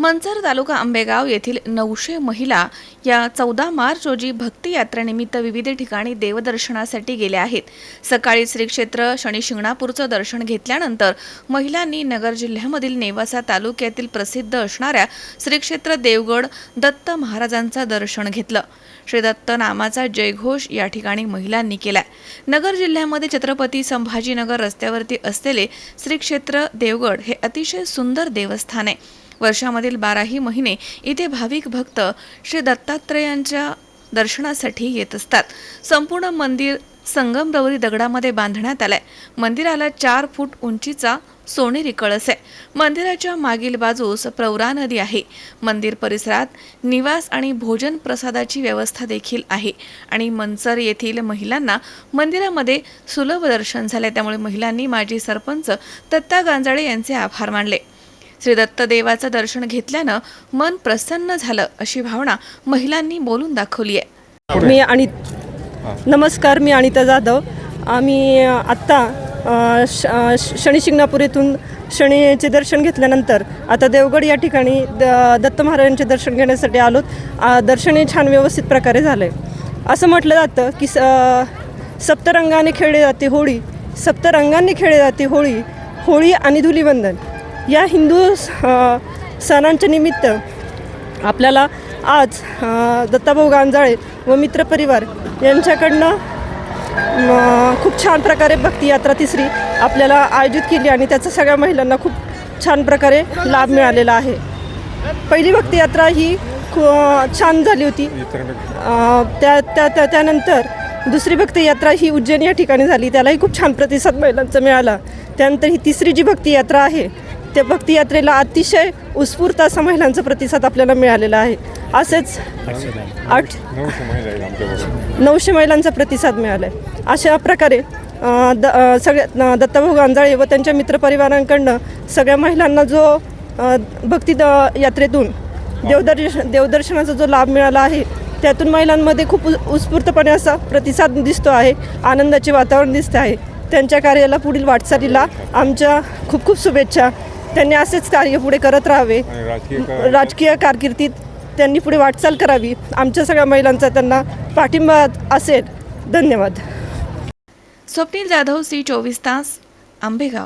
मंचर तालुका आंबेगाव येथील नऊशे महिला या चौदा मार्च रोजी भक्ती यात्रेनिमित्त विविध ठिकाणी देवदर्शनासाठी गेल्या आहेत. सकाळी श्री क्षेत्र शनी शिंगणापूरचं दर्शन घेतल्यानंतर महिलांनी नगर जिल्ह्यामधील नेवासा तालुक्यातील प्रसिद्ध असणाऱ्या श्री क्षेत्र देवगड दत्त महाराजांचं दर्शन घेतलं. श्री दत्त नामाचा जयघोष या ठिकाणी महिलांनी केला नगर जिल्ह्यामध्ये छत्रपती संभाजीनगर रस्त्यावरती असलेले श्री क्षेत्र देवगड हे अतिशय सुंदर देवस्थान आहे. वर्षामधील बाराही महिने इथे भाविक भक्त श्री दत्तात्रेयांच्या दर्शनासाठी येत असतात. संपूर्ण मंदिर संगमरवरी दगडामध्ये बांधण्यात आलंय. मंदिराला चार फूट उंचीचा सोनेरी कळस आहे. मंदिराच्या मागील बाजूस प्रवरा नदी आहे. मंदिर परिसरात निवास आणि भोजन प्रसादाची व्यवस्था देखील आहे आणि मनसर येथील महिलांना मंदिरामध्ये सुलभ दर्शन झाले त्यामुळे महिलांनी माजी सरपंच दत्ता गांजाळे यांचे आभार मानले. श्री दत्तदेवाचं दर्शन घेतल्यानं मन प्रसन्न झालं अशी भावना महिलांनी बोलून दाखवली आहे. मी आणि नमस्कार मी अनिता जाधव. आम्ही आत्ता श शनी शिंगणापूर येथून शनीचे दर्शन घेतल्यानंतर आता देवगड या ठिकाणी द दत्त महाराजांचे दर्शन घेण्यासाठी आलोत. आ, दर्शन हे छान व्यवस्थित प्रकारे झालं आहे असं म्हटलं जातं की स सप्तरंगाने खेळली जाते होळी. सप्तरंगांनी खेळली जाते होळी होळी आणि धुलीवंदन. या हिंदू स- सणांच्या निमित्त आपल्याला आज दत्ताभाऊ गांजाळे व मित्रपरिवार यांच्याकडनं खूप छान प्रकारे भक्ती यात्रा तिसरी आपल्याला आयोजित केली आणि त्याचा सगळ्या महिलांना खूप छान प्रकारे लाभ मिळालेला आहे. पहिली भक्ती यात्रा ही खू छान झाली होती. त्या त्या त्या त्यानंतर दुसरी भक्ती यात्रा ही उज्जैन या ठिकाणी झाली. त्यालाही खूप छान प्रतिसाद महिलांचा मिळाला. त्यानंतर ही तिसरी जी भक्ती यात्रा आहे त्या भक्ती यात्रेला अतिशय उत्स्फूर्त असा महिलांचा प्रतिसाद आपल्याला मिळालेला आहे. असेच आठ नऊशे महिलांचा प्रतिसाद मिळाला आहे अशा प्रकारे द सगळ्या दत्ताभाऊ गांजाळे व त्यांच्या मित्रपरिवारांकडनं सगळ्या महिलांना जो भक्ती द यात्रेतून देवदर्श देवदर्शनाचा जो लाभ मिळाला आहे त्यातून महिलांमध्ये खूप उत्स्फूर्तपणे असा प्रतिसाद दिसतो आहे आनंदाचे वातावरण दिसते आहे. त्यांच्या कार्याला पुढील वाटचालीला आमच्या खूप खूप शुभेच्छा. त्यांनी असेच कार्य पुढे करत राहावे. आणि राजकीय का- राजकीय कारकिर्दीत त्यांनी पुढे वाटचाल करावी. आमच्या सगळ्या महिलांचा त्यांना पाठिंबा असेल. धन्यवाद. स्वप्नील जाधव सी चोवीस तास आंबेगाव.